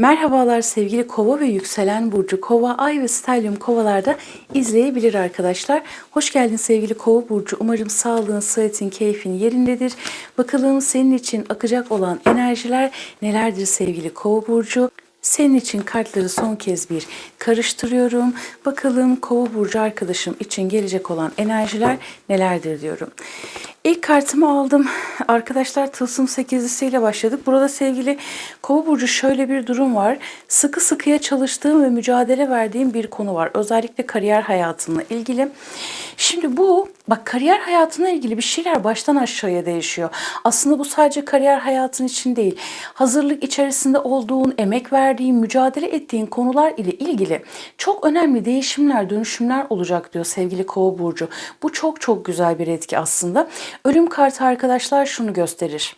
Merhabalar sevgili kova ve yükselen burcu kova, ay ve stelyum kovalarda izleyebilir arkadaşlar. Hoş geldin sevgili kova burcu. Umarım sağlığın, sıhhatin, keyfin yerindedir. Bakalım senin için akacak olan enerjiler nelerdir sevgili kova burcu? Senin için kartları son kez bir karıştırıyorum. Bakalım kova burcu arkadaşım için gelecek olan enerjiler nelerdir diyorum. İlk kartımı aldım. Arkadaşlar tılsım sekizlisiyle başladık. Burada sevgili kova burcu şöyle bir durum var. Sıkı sıkıya çalıştığım ve mücadele verdiğim bir konu var. Özellikle kariyer hayatımla ilgili. Şimdi bu bak kariyer hayatına ilgili bir şeyler baştan aşağıya değişiyor. Aslında bu sadece kariyer hayatın için değil. Hazırlık içerisinde olduğun, emek verdiğin, mücadele ettiğin konular ile ilgili çok önemli değişimler, dönüşümler olacak diyor sevgili Kova burcu. Bu çok çok güzel bir etki aslında. Ölüm kartı arkadaşlar şunu gösterir.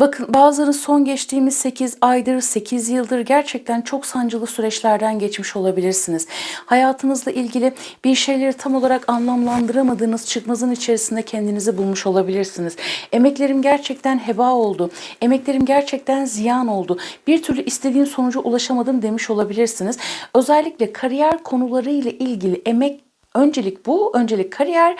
Bakın bazıları son geçtiğimiz 8 aydır, 8 yıldır gerçekten çok sancılı süreçlerden geçmiş olabilirsiniz. Hayatınızla ilgili bir şeyleri tam olarak anlamlandıramadığınız çıkmazın içerisinde kendinizi bulmuş olabilirsiniz. Emeklerim gerçekten heba oldu. Emeklerim gerçekten ziyan oldu. Bir türlü istediğim sonuca ulaşamadım demiş olabilirsiniz. Özellikle kariyer konuları ile ilgili emek öncelik bu, öncelik kariyer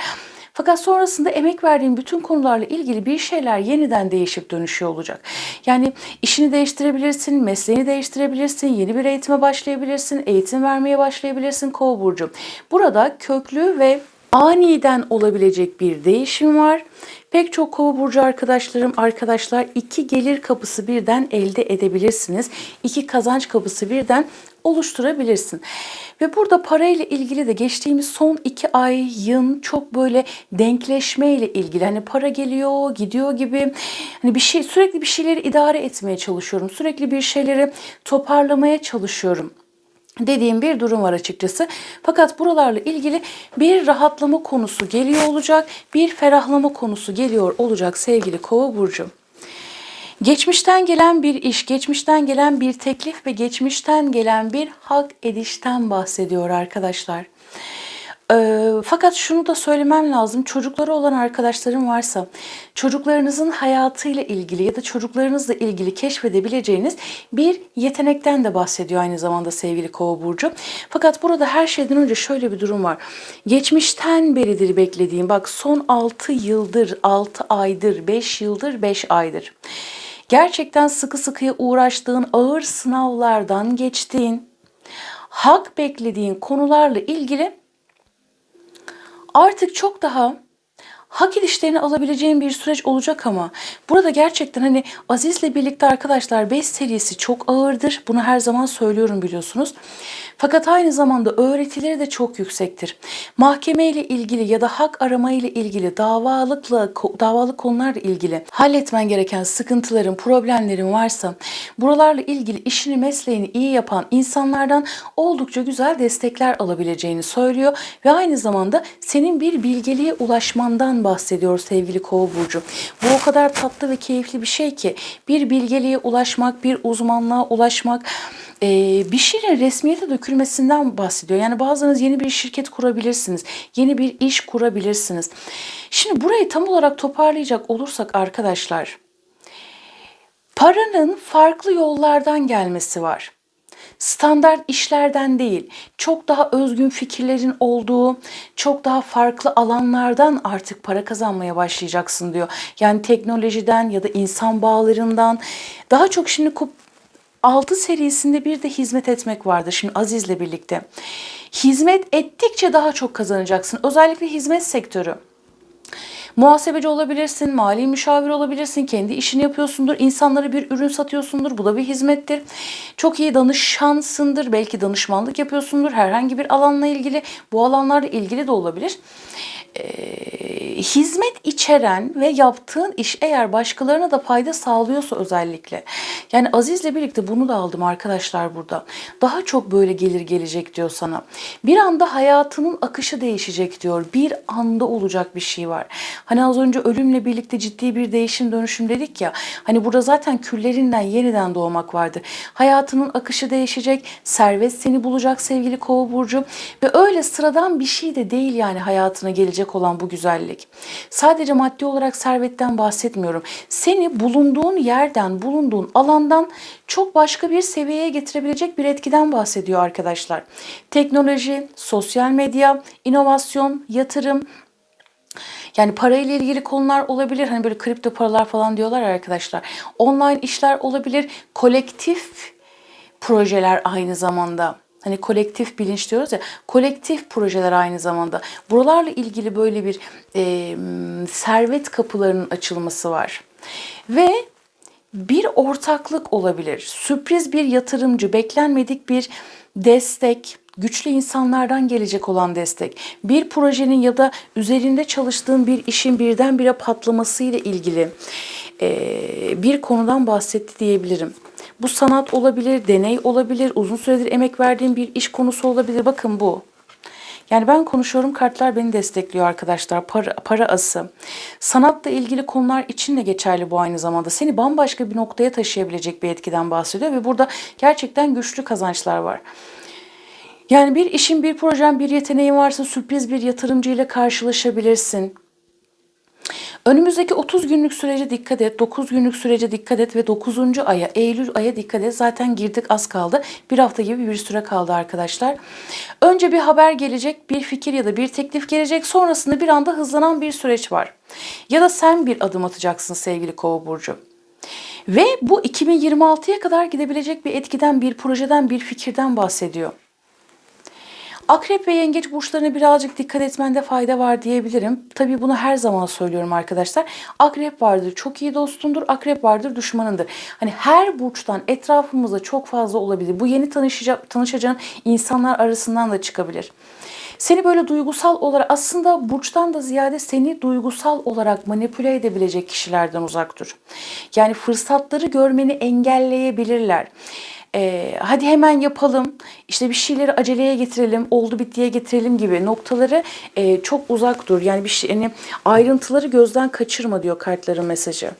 fakat sonrasında emek verdiğin bütün konularla ilgili bir şeyler yeniden değişip dönüşüyor olacak. Yani işini değiştirebilirsin, mesleğini değiştirebilirsin, yeni bir eğitime başlayabilirsin, eğitim vermeye başlayabilirsin Kova burcu. Burada köklü ve aniden olabilecek bir değişim var. Pek çok kova burcu arkadaşlarım, arkadaşlar iki gelir kapısı birden elde edebilirsiniz. İki kazanç kapısı birden oluşturabilirsin. Ve burada parayla ilgili de geçtiğimiz son iki ayın çok böyle denkleşme ile ilgili. Hani para geliyor, gidiyor gibi. Hani bir şey sürekli bir şeyleri idare etmeye çalışıyorum. Sürekli bir şeyleri toparlamaya çalışıyorum dediğim bir durum var açıkçası. Fakat buralarla ilgili bir rahatlama konusu geliyor olacak, bir ferahlama konusu geliyor olacak sevgili Kova burcu. Geçmişten gelen bir iş, geçmişten gelen bir teklif ve geçmişten gelen bir hak edişten bahsediyor arkadaşlar. Ee, fakat şunu da söylemem lazım. Çocukları olan arkadaşlarım varsa çocuklarınızın hayatıyla ilgili ya da çocuklarınızla ilgili keşfedebileceğiniz bir yetenekten de bahsediyor aynı zamanda sevgili Kova burcu. Fakat burada her şeyden önce şöyle bir durum var. Geçmişten beridir beklediğim bak son 6 yıldır, 6 aydır, 5 yıldır, 5 aydır. Gerçekten sıkı sıkıya uğraştığın ağır sınavlardan geçtiğin, hak beklediğin konularla ilgili artık çok daha hak edişlerini alabileceğin bir süreç olacak ama burada gerçekten hani Aziz'le birlikte arkadaşlar 5 serisi çok ağırdır. Bunu her zaman söylüyorum biliyorsunuz. Fakat aynı zamanda öğretileri de çok yüksektir. Mahkeme ile ilgili ya da hak arama ile ilgili davalıkla davalık konularla ilgili halletmen gereken sıkıntıların, problemlerin varsa buralarla ilgili işini, mesleğini iyi yapan insanlardan oldukça güzel destekler alabileceğini söylüyor ve aynı zamanda senin bir bilgeliğe ulaşmandan bahsediyor sevgili Kova burcu. Bu o kadar tatlı ve keyifli bir şey ki bir bilgeliğe ulaşmak, bir uzmanlığa ulaşmak, bir şeyin resmiyete dökülmesinden bahsediyor. Yani bazılarınız yeni bir şirket kurabilirsiniz. Yeni bir iş kurabilirsiniz. Şimdi burayı tam olarak toparlayacak olursak arkadaşlar paranın farklı yollardan gelmesi var standart işlerden değil, çok daha özgün fikirlerin olduğu, çok daha farklı alanlardan artık para kazanmaya başlayacaksın diyor. Yani teknolojiden ya da insan bağlarından daha çok şimdi 6 serisinde bir de hizmet etmek vardı şimdi Aziz'le birlikte. Hizmet ettikçe daha çok kazanacaksın. Özellikle hizmet sektörü. Muhasebeci olabilirsin, mali müşavir olabilirsin, kendi işini yapıyorsundur, insanlara bir ürün satıyorsundur, bu da bir hizmettir. Çok iyi danışansındır, belki danışmanlık yapıyorsundur herhangi bir alanla ilgili, bu alanlarla ilgili de olabilir. Ee, hizmet içeren ve yaptığın iş eğer başkalarına da fayda sağlıyorsa özellikle. Yani Aziz'le birlikte bunu da aldım arkadaşlar burada. Daha çok böyle gelir gelecek diyor sana. Bir anda hayatının akışı değişecek diyor. Bir anda olacak bir şey var. Hani az önce ölümle birlikte ciddi bir değişim dönüşüm dedik ya. Hani burada zaten küllerinden yeniden doğmak vardı. Hayatının akışı değişecek. Servet seni bulacak sevgili kova burcu. Ve öyle sıradan bir şey de değil yani hayatına gelecek gelecek olan bu güzellik. Sadece maddi olarak servetten bahsetmiyorum. Seni bulunduğun yerden, bulunduğun alandan çok başka bir seviyeye getirebilecek bir etkiden bahsediyor arkadaşlar. Teknoloji, sosyal medya, inovasyon, yatırım, yani parayla ilgili konular olabilir. Hani böyle kripto paralar falan diyorlar arkadaşlar. Online işler olabilir. Kolektif projeler aynı zamanda. Hani kolektif bilinç diyoruz ya, kolektif projeler aynı zamanda. Buralarla ilgili böyle bir e, servet kapılarının açılması var. Ve bir ortaklık olabilir. Sürpriz bir yatırımcı, beklenmedik bir destek, güçlü insanlardan gelecek olan destek. Bir projenin ya da üzerinde çalıştığın bir işin birdenbire patlamasıyla ilgili e, bir konudan bahsetti diyebilirim. Bu sanat olabilir, deney olabilir, uzun süredir emek verdiğim bir iş konusu olabilir. Bakın bu. Yani ben konuşuyorum kartlar beni destekliyor arkadaşlar. Para, para ası. Sanatla ilgili konular için de geçerli bu aynı zamanda. Seni bambaşka bir noktaya taşıyabilecek bir etkiden bahsediyor ve burada gerçekten güçlü kazançlar var. Yani bir işin, bir projen, bir yeteneğin varsa sürpriz bir yatırımcı ile karşılaşabilirsin. Önümüzdeki 30 günlük sürece dikkat et, 9 günlük sürece dikkat et ve 9. aya, Eylül aya dikkat et. Zaten girdik az kaldı. Bir hafta gibi bir süre kaldı arkadaşlar. Önce bir haber gelecek, bir fikir ya da bir teklif gelecek. Sonrasında bir anda hızlanan bir süreç var. Ya da sen bir adım atacaksın sevgili Kova burcu. Ve bu 2026'ya kadar gidebilecek bir etkiden, bir projeden, bir fikirden bahsediyor. Akrep ve yengeç burçlarına birazcık dikkat etmende fayda var diyebilirim. Tabii bunu her zaman söylüyorum arkadaşlar. Akrep vardır çok iyi dostundur, akrep vardır düşmanındır. Hani her burçtan etrafımızda çok fazla olabilir. Bu yeni tanışacak, tanışacağın insanlar arasından da çıkabilir. Seni böyle duygusal olarak aslında burçtan da ziyade seni duygusal olarak manipüle edebilecek kişilerden uzak dur. Yani fırsatları görmeni engelleyebilirler e, hadi hemen yapalım, işte bir şeyleri aceleye getirelim, oldu bittiye getirelim gibi noktaları e, çok uzak dur. Yani bir şey, yani ayrıntıları gözden kaçırma diyor kartların mesajı.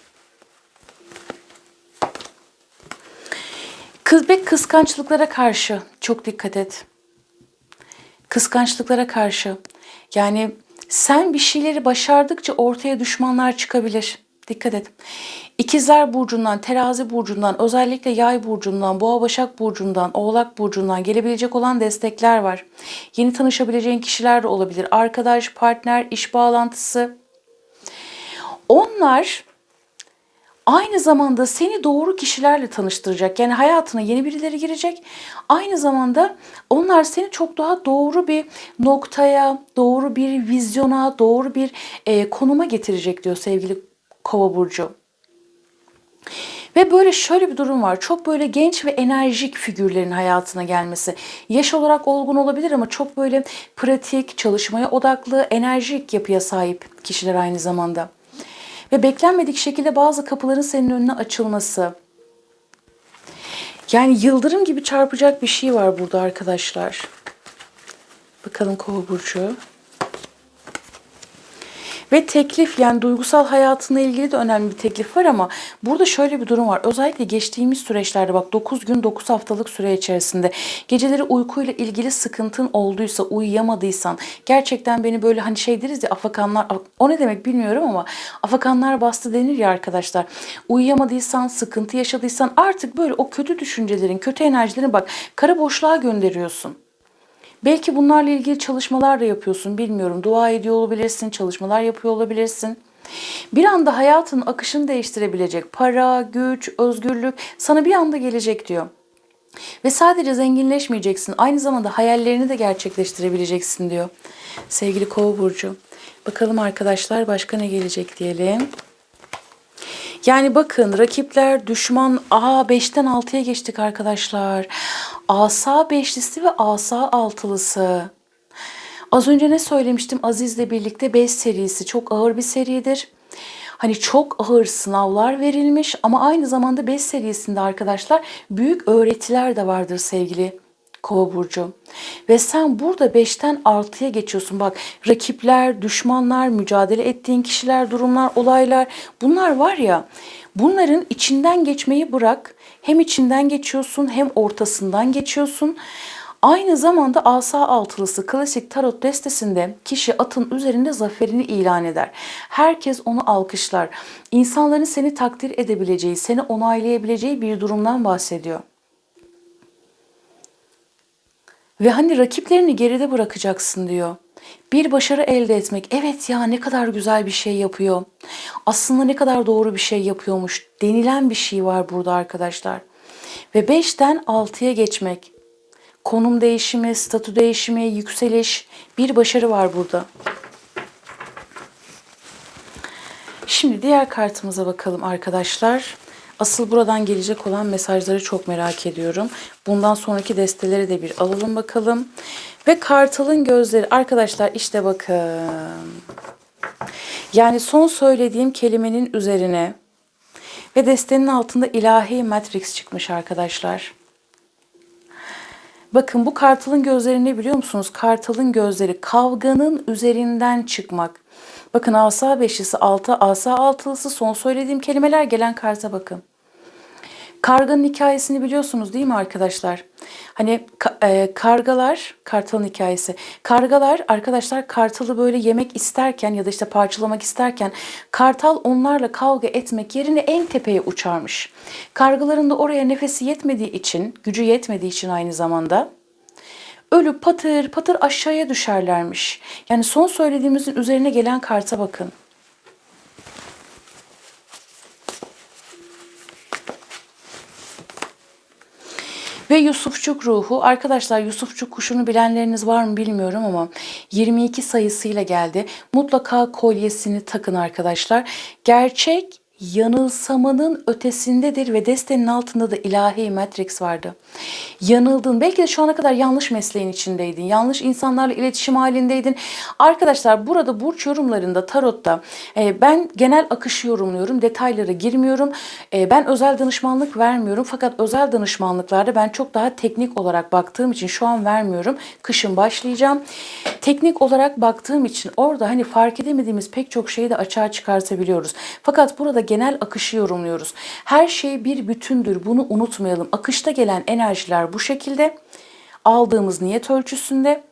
Kız ve kıskançlıklara karşı çok dikkat et. Kıskançlıklara karşı. Yani sen bir şeyleri başardıkça ortaya düşmanlar çıkabilir. Dikkat et. İkizler burcundan, terazi burcundan, özellikle yay burcundan, boğa başak burcundan, oğlak burcundan gelebilecek olan destekler var. Yeni tanışabileceğin kişiler de olabilir. Arkadaş, partner, iş bağlantısı. Onlar aynı zamanda seni doğru kişilerle tanıştıracak. Yani hayatına yeni birileri girecek. Aynı zamanda onlar seni çok daha doğru bir noktaya, doğru bir vizyona, doğru bir e, konuma getirecek diyor sevgili Kova burcu. Ve böyle şöyle bir durum var. Çok böyle genç ve enerjik figürlerin hayatına gelmesi. Yaş olarak olgun olabilir ama çok böyle pratik, çalışmaya odaklı, enerjik yapıya sahip kişiler aynı zamanda. Ve beklenmedik şekilde bazı kapıların senin önüne açılması. Yani yıldırım gibi çarpacak bir şey var burada arkadaşlar. Bakalım kova burcu. Ve teklif yani duygusal hayatınla ilgili de önemli bir teklif var ama burada şöyle bir durum var. Özellikle geçtiğimiz süreçlerde bak 9 gün 9 haftalık süre içerisinde geceleri uykuyla ilgili sıkıntın olduysa, uyuyamadıysan gerçekten beni böyle hani şey deriz ya afakanlar o ne demek bilmiyorum ama afakanlar bastı denir ya arkadaşlar. Uyuyamadıysan, sıkıntı yaşadıysan artık böyle o kötü düşüncelerin, kötü enerjilerin bak kara boşluğa gönderiyorsun. Belki bunlarla ilgili çalışmalar da yapıyorsun bilmiyorum. Dua ediyor olabilirsin, çalışmalar yapıyor olabilirsin. Bir anda hayatın akışını değiştirebilecek para, güç, özgürlük sana bir anda gelecek diyor. Ve sadece zenginleşmeyeceksin, aynı zamanda hayallerini de gerçekleştirebileceksin diyor. Sevgili Kova burcu. Bakalım arkadaşlar başka ne gelecek diyelim. Yani bakın rakipler, düşman, aha 5'ten 6'ya geçtik arkadaşlar. Asa beşlisi ve asa altılısı. Az önce ne söylemiştim Aziz'le birlikte 5 serisi çok ağır bir seridir. Hani çok ağır sınavlar verilmiş ama aynı zamanda 5 serisinde arkadaşlar büyük öğretiler de vardır sevgili Kova burcu. Ve sen burada 5'ten 6'ya geçiyorsun. Bak rakipler, düşmanlar, mücadele ettiğin kişiler, durumlar, olaylar bunlar var ya bunların içinden geçmeyi bırak. Hem içinden geçiyorsun hem ortasından geçiyorsun. Aynı zamanda asa altılısı klasik tarot destesinde kişi atın üzerinde zaferini ilan eder. Herkes onu alkışlar. İnsanların seni takdir edebileceği, seni onaylayabileceği bir durumdan bahsediyor. Ve hani rakiplerini geride bırakacaksın diyor. Bir başarı elde etmek. Evet ya ne kadar güzel bir şey yapıyor. Aslında ne kadar doğru bir şey yapıyormuş denilen bir şey var burada arkadaşlar. Ve 5'ten 6'ya geçmek. Konum değişimi, statü değişimi, yükseliş, bir başarı var burada. Şimdi diğer kartımıza bakalım arkadaşlar. Asıl buradan gelecek olan mesajları çok merak ediyorum. Bundan sonraki desteleri de bir alalım bakalım. Ve kartalın gözleri arkadaşlar işte bakın. Yani son söylediğim kelimenin üzerine ve destenin altında ilahi matrix çıkmış arkadaşlar. Bakın bu kartalın gözleri ne biliyor musunuz? Kartalın gözleri kavganın üzerinden çıkmak. Bakın asa beşlisi, altı, asa altılısı son söylediğim kelimeler gelen karta bakın. Karganın hikayesini biliyorsunuz değil mi arkadaşlar? Hani e, kargalar, kartalın hikayesi. Kargalar arkadaşlar kartalı böyle yemek isterken ya da işte parçalamak isterken kartal onlarla kavga etmek yerine en tepeye uçarmış. Kargaların da oraya nefesi yetmediği için, gücü yetmediği için aynı zamanda ölüp patır patır aşağıya düşerlermiş. Yani son söylediğimizin üzerine gelen karta bakın. Ve Yusufçuk ruhu. Arkadaşlar Yusufçuk kuşunu bilenleriniz var mı bilmiyorum ama 22 sayısıyla geldi. Mutlaka kolyesini takın arkadaşlar. Gerçek yanılsamanın ötesindedir ve destenin altında da ilahi matrix vardı. Yanıldın. Belki de şu ana kadar yanlış mesleğin içindeydin. Yanlış insanlarla iletişim halindeydin. Arkadaşlar burada burç yorumlarında, tarotta e, ben genel akışı yorumluyorum. Detaylara girmiyorum. E, ben özel danışmanlık vermiyorum. Fakat özel danışmanlıklarda ben çok daha teknik olarak baktığım için şu an vermiyorum. Kışın başlayacağım. Teknik olarak baktığım için orada hani fark edemediğimiz pek çok şeyi de açığa çıkartabiliyoruz. Fakat burada genel akışı yorumluyoruz. Her şey bir bütündür. Bunu unutmayalım. Akışta gelen enerjiler bu şekilde. Aldığımız niyet ölçüsünde.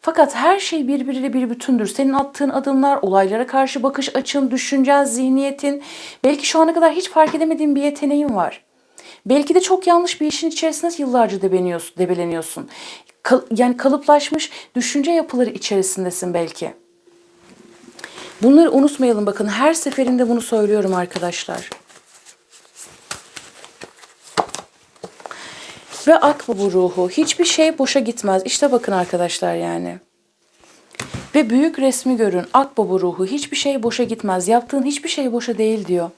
Fakat her şey birbiriyle bir bütündür. Senin attığın adımlar, olaylara karşı bakış açın, düşüncen, zihniyetin. Belki şu ana kadar hiç fark edemediğin bir yeteneğin var. Belki de çok yanlış bir işin içerisinde yıllarca debeniyorsun, debeleniyorsun. Kal- yani kalıplaşmış düşünce yapıları içerisindesin belki. Bunları unutmayalım bakın. Her seferinde bunu söylüyorum arkadaşlar. Ve akbaba ruhu. Hiçbir şey boşa gitmez. İşte bakın arkadaşlar yani. Ve büyük resmi görün. Akbaba ruhu. Hiçbir şey boşa gitmez. Yaptığın hiçbir şey boşa değil diyor.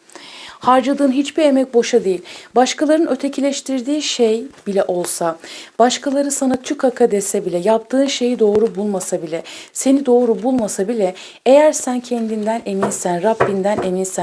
Harcadığın hiçbir emek boşa değil. Başkalarının ötekileştirdiği şey bile olsa, başkaları sana tükaka dese bile, yaptığın şeyi doğru bulmasa bile, seni doğru bulmasa bile, eğer sen kendinden eminsen, Rabbinden eminsen,